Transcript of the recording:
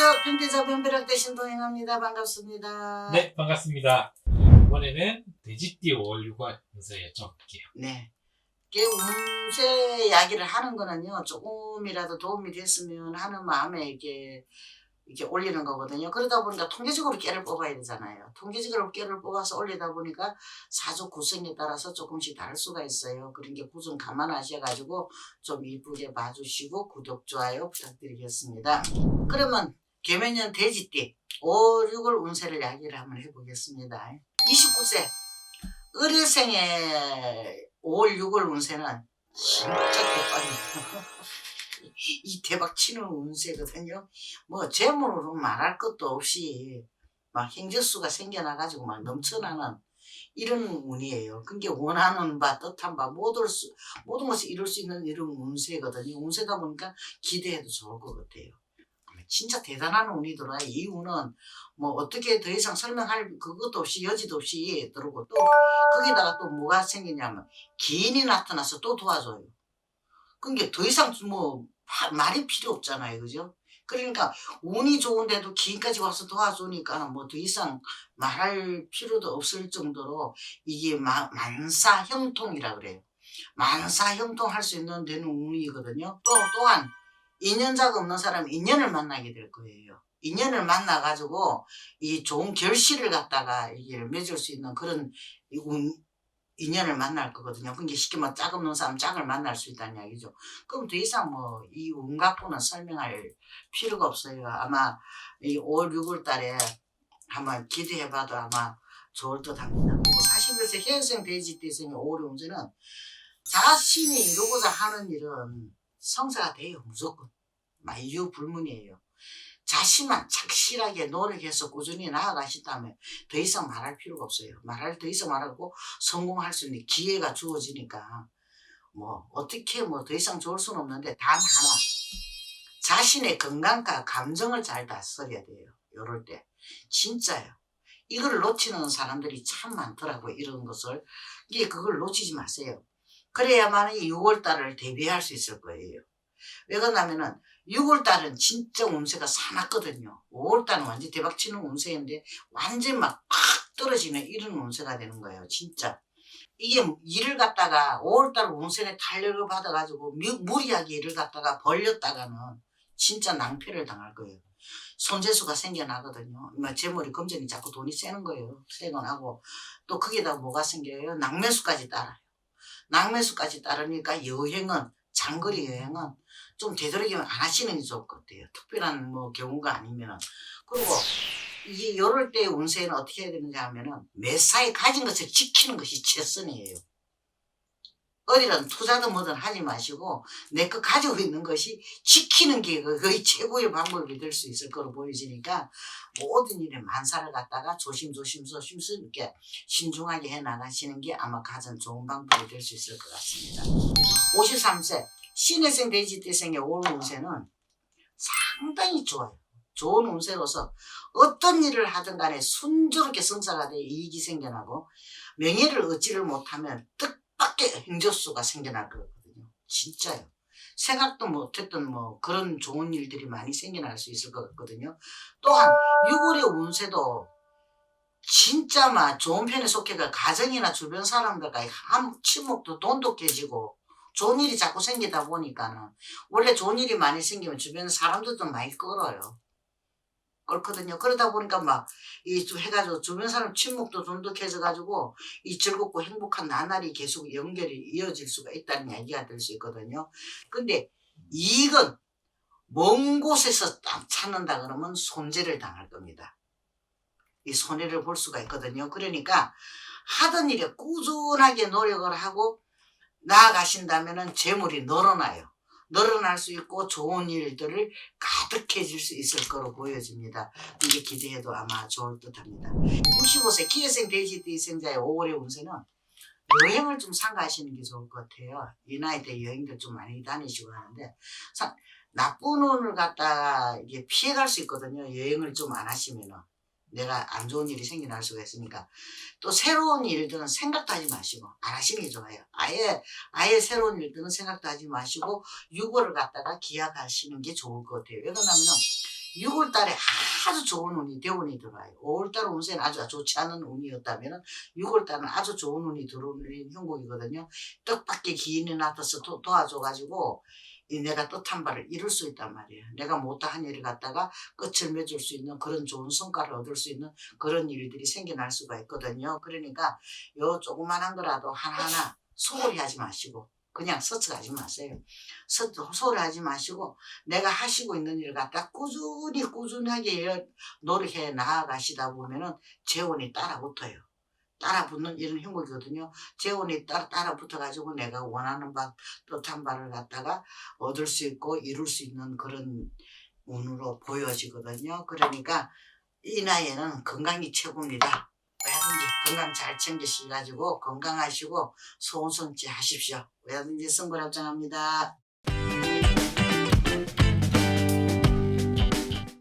안녕하세요. 평대자 변비락 대 신 동행합니다. 반갑습니다. 네, 반갑습니다. 이번에는 돼지띠 5월 6월 운세 여쭤볼게요. 네. 이게 운세 이야기를 하는 거는요, 조금이라도 도움이 됐으면 하는 마음에 이렇게, 이렇게 올리는 거거든요. 그러다 보니까 통계적으로 깨를 뽑아야 되잖아요. 통계적으로 깨를 뽑아서 올리다 보니까 사주 구성에 따라서 조금씩 다를 수가 있어요. 그런 게 구성 감안하셔가지고 좀 이쁘게 봐주시고 구독, 좋아요 부탁드리겠습니다. 그러면 개면년 돼지띠 5, 6월 운세를 이야기를 한번 해보겠습니다. 29세 의뢰생의 5월, 6월 운세는 진짜 대박이에요. 이 대박 치는 운세거든요. 뭐 재물로 말할 것도 없이 막 행적수가 생겨나가지고 막 넘쳐나는 이런 운이에요. 그게 원하는 바, 뜻한 바, 모든, 수, 모든 것을 이룰 수 있는 이런 운세거든요. 운세다 보니까 기대해도 좋을 것 같아요. 진짜 대단한 운이더라. 이 운은 뭐 어떻게 더 이상 설명할 그것도 없이 여지도 없이 들어오고 또 거기다가 또 뭐가 생기냐면 기인이 나타나서 또 도와줘요. 그게 더 이상 뭐 하- 말이 필요 없잖아요. 그죠? 그러니까 운이 좋은데도 기인까지 와서 도와주니까 뭐 더 이상 말할 필요도 없을 정도로 이게 마- 만사 형통이라 그래요. 만사 형통할 수 있는 되는 운이거든요. 또 또한 인연자가 없는 사람은 인연을 만나게 될 거예요. 인연을 만나가지고 이 좋은 결실을 갖다가 이게 맺을 수 있는 그런 인연을 만날 거거든요. 그게 쉽게 말하면 짝 없는 사람 짝을 만날 수 있다는 이야기죠. 그럼 더 이상 뭐 이 운 갖고는 설명할 필요가 없어요. 아마 이 5월, 6월 달에 한번 기대해봐도 아마 좋을 듯 합니다. 41세 해생 돼지띠생의 5월 운세는 자신이 이루고자 하는 일은 성사가 돼요. 무조건. 막 이유 불문이에요. 자신만 착실하게 노력해서 꾸준히 나아가신다면 더 이상 말할 필요가 없어요. 말할 더 이상 말하고 성공할 수 있는 기회가 주어지니까 뭐 어떻게 뭐 더 이상 좋을 수는 없는데 단 하나 자신의 건강과 감정을 잘 다스려야 돼요. 요럴 때 진짜요. 이걸 놓치는 사람들이 참 많더라고요. 이런 것을 이게 그걸 놓치지 마세요. 그래야만 이 6월 달을 대비할 수 있을 거예요. 왜 그러냐면은 6월 달은 진짜 운세가 사납거든요. 5월 달은 완전 대박치는 운세인데 완전 막 팍 떨어지는 이런 운세가 되는 거예요. 진짜. 이게 일을 갖다가 5월 달 운세에 탄력을 받아가지고 무- 무리하게 일을 갖다가 벌렸다가는 진짜 낭패를 당할 거예요. 손재수가 생겨나거든요. 뭐 재물이 금전이 자꾸 돈이 새는 거예요. 새고 나고 또 거기다 뭐가 생겨요? 낭매수까지 따라요. 낭매수까지 따르니까 여행은 장거리 여행은 좀 되도록이면 안 하시는 게 좋을 것 같아요. 특별한 뭐 경우가 아니면은 그리고 이게 이럴 때 운세는 어떻게 해야 되는지 하면은 매 사에 가진 것을 지키는 것이 최선이에요. 어디든 투자든 뭐든 하지 마시고 내 거 가지고 있는 것이 지키는 게 거의 최고의 방법이 될 수 있을 거로 보여지니까 모든 일에 만사를 갖다가 조심조심 조심스럽게 신중하게 해 나가시는 게 아마 가장 좋은 방법이 될 수 있을 것 같습니다. 53세 신혜생 돼지띠생의 올 운세는 상당히 좋아요. 좋은 운세로서 어떤 일을 하든 간에 순조롭게 성사가 돼 이익이 생겨나고 명예를 얻지를 못하면 뜻 밖의 행조수가 생겨날 거거든요. 진짜요. 생각도 못했던 뭐 그런 좋은 일들이 많이 생겨날 수 있을 것 같거든요. 또한 6월의 운세도 진짜 막 좋은 편에 속해가 가정이나 주변 사람들과 한 친목도 돈독해지고 좋은 일이 자꾸 생기다 보니까는 원래 좋은 일이 많이 생기면 주변 사람들도 많이 끌어요. 그렇거든요. 그러다 보니까 막, 이, 좀 해가지고 주변 사람 친목도 돈독해져가지고 이 즐겁고 행복한 나날이 계속 연결이 이어질 수가 있다는 이야기가 될 수 있거든요. 근데 이익은 먼 곳에서 딱 찾는다 그러면 손재를 당할 겁니다. 이 손해를 볼 수가 있거든요. 그러니까 하던 일에 꾸준하게 노력을 하고 나아가신다면은 재물이 늘어나요. 늘어날 수 있고 좋은 일들을 가득해질 수 있을 거로 보여집니다. 이게 기대해도 아마 좋을 듯 합니다. 65세 기회생 돼지띠 생자의 5월의 운세는 여행을 좀 삼가하시는 게 좋을 것 같아요. 이 나이 때 여행들 좀 많이 다니시고 하는데 사- 나쁜 운을 갖다가 이게 피해갈 수 있거든요. 여행을 좀 안 하시면은. 내가 안 좋은 일이 생겨날 수가 있으니까 또 새로운 일들은 생각도 하지 마시고 안 하시는 게 좋아요. 아예 아예 새로운 일들은 생각도 하지 마시고 6월을 갖다가 기약하시는 게 좋을 것 같아요. 왜 그러냐면은 6월 달에 아주 좋은 운이 대운이 들어와요. 5월 달 운세는 아주 좋지 않은 운이었다면 6월 달은 아주 좋은 운이 들어오는 형국이거든요. 뜻밖의 기인이 나타서 도, 도와줘가지고 이 내가 뜻한 바를 이룰 수 있단 말이에요. 내가 못한 일을 갖다가 끝을 맺을 수 있는 그런 좋은 성과를 얻을 수 있는 그런 일들이 생겨날 수가 있거든요. 그러니까 요 조그만한 거라도 하나하나 소홀히 하지 마시고 그냥 서쳐가지 마세요. 서, 소홀히 하지 마시고 내가 하시고 있는 일을 갖다 꾸준히 꾸준하게 노력해 나아가시다 보면은 재원이 따라 붙어요. 따라 붙는 이런 형국이거든요. 재원이 따라, 따라 붙어가지고 내가 원하는 바, 뜻한 바를 갖다가 얻을 수 있고 이룰 수 있는 그런 운으로 보여지거든요. 그러니까 이 나이에는 건강이 최고입니다. 왜든지 건강 잘 챙기셔가지고 건강하시고 소원 성취 하십시오. 왜든지 선거랍장합니다.